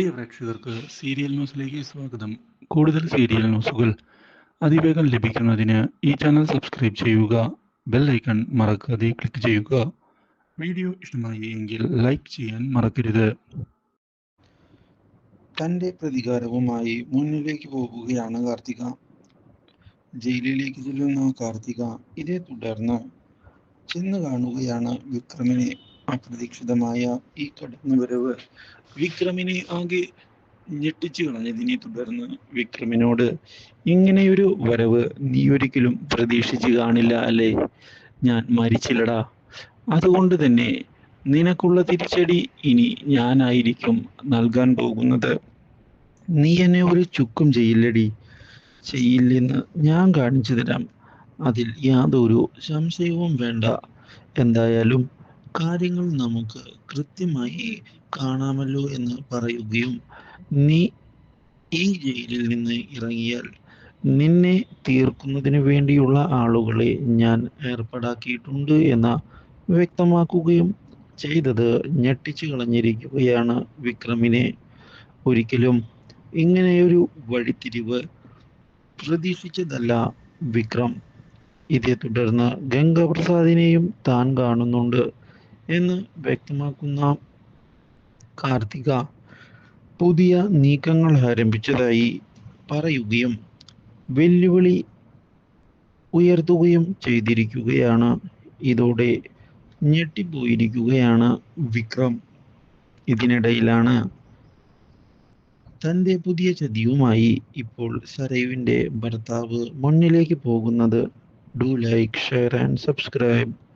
പ്രിയ പ്രേക്ഷകർക്ക് സീരിയൽ ന്യൂസിലേക്ക് സ്വാഗതം. കൂടുതൽ സീരിയൽ ന്യൂസുകൾ അതിവേഗം ലഭിക്കുന്നതിന് ഈ ചാനൽ സബ്സ്ക്രൈബ് ചെയ്യുക ബെൽ ഐക്കൺ മറക്കാതെ ക്ലിക്ക് ചെയ്യുക. വീഡിയോ ഇഷ്ടമായി എങ്കിൽ ലൈക്ക് ചെയ്യാൻ മറക്കരുത്. തന്റെ പ്രതികാരവുമായി മുന്നിലേക്ക് പോകുകയാണ് കാർത്തിക. ജയിലിലേക്ക് ചെല്ലുന്ന കാർത്തിക ഇതേ തുടർന്ന് ചെന്ന് കാണുകയാണ് വിക്രമിനെ. അപ്രതീക്ഷിതമായ ഈ കടന്നുവരവ് വിക്രമിനെ ആകെ ഞെട്ടിച്ചു കളഞ്ഞതിനെ തുടർന്ന് വിക്രമിനോട് ഇങ്ങനെയൊരു വരവ് നീ ഒരിക്കലും പ്രതീക്ഷിച്ചു കാണില്ല അല്ലേ? ഞാൻ മരിച്ചില്ലടാ. അതുകൊണ്ട് തന്നെ നിനക്കുള്ള തിരിച്ചടി ഇനി ഞാനായിരിക്കും നൽകാൻ പോകുന്നത്. നീ എന്നെ ഒരു ചുക്കും ചെയ്യില്ലടി. ചെയ്യില്ലെന്ന് ഞാൻ കാണിച്ചു തരാം. അതിൽ യാതൊരു സംശയവും വേണ്ട. എന്തായാലും കാര്യങ്ങൾ നമുക്ക് കൃത്യമായി കാണാമല്ലോ എന്ന് പറയുകയും നീ ഈ ജയിലിൽ നിന്ന് ഇറങ്ങിയാൽ നിന്നെ തീർക്കുന്നതിന് വേണ്ടിയുള്ള ആളുകളെ ഞാൻ ഏർപ്പാടാക്കിയിട്ടുണ്ട് എന്ന് വ്യക്തമാക്കുകയും ചെയ്തത് ഞെട്ടിച്ചു കളഞ്ഞിരിക്കുകയാണ് വിക്രമിനെ. ഒരിക്കലും ഇങ്ങനെയൊരു വഴിത്തിരിവ് പ്രതീക്ഷിച്ചതല്ല വിക്രം. ഇതേ തുടർന്ന് ഗംഗാപ്രസാദിനെയും താൻ കാണുന്നുണ്ട്. എന്ന് വ്യക്തമാക്കുന്ന കാർത്തിക പുതിയ നീക്കങ്ങൾ ആരംഭിച്ചതായി പറയുകയും വെല്ലുവിളി ഉയർത്തുകയും ചെയ്തിരിക്കുകയാണ്. ഇതോടെ ഞെട്ടിപ്പോയിരിക്കുകയാണ് വിക്രം. ഇതിനിടയിലാണ് തന്റെ പുതിയ ചതിയുമായി ഇപ്പോൾ സരയുവിന്റെ ഭർത്താവ് മണ്ണിലേക്ക് പോകുന്നത്. Do like share and subscribe.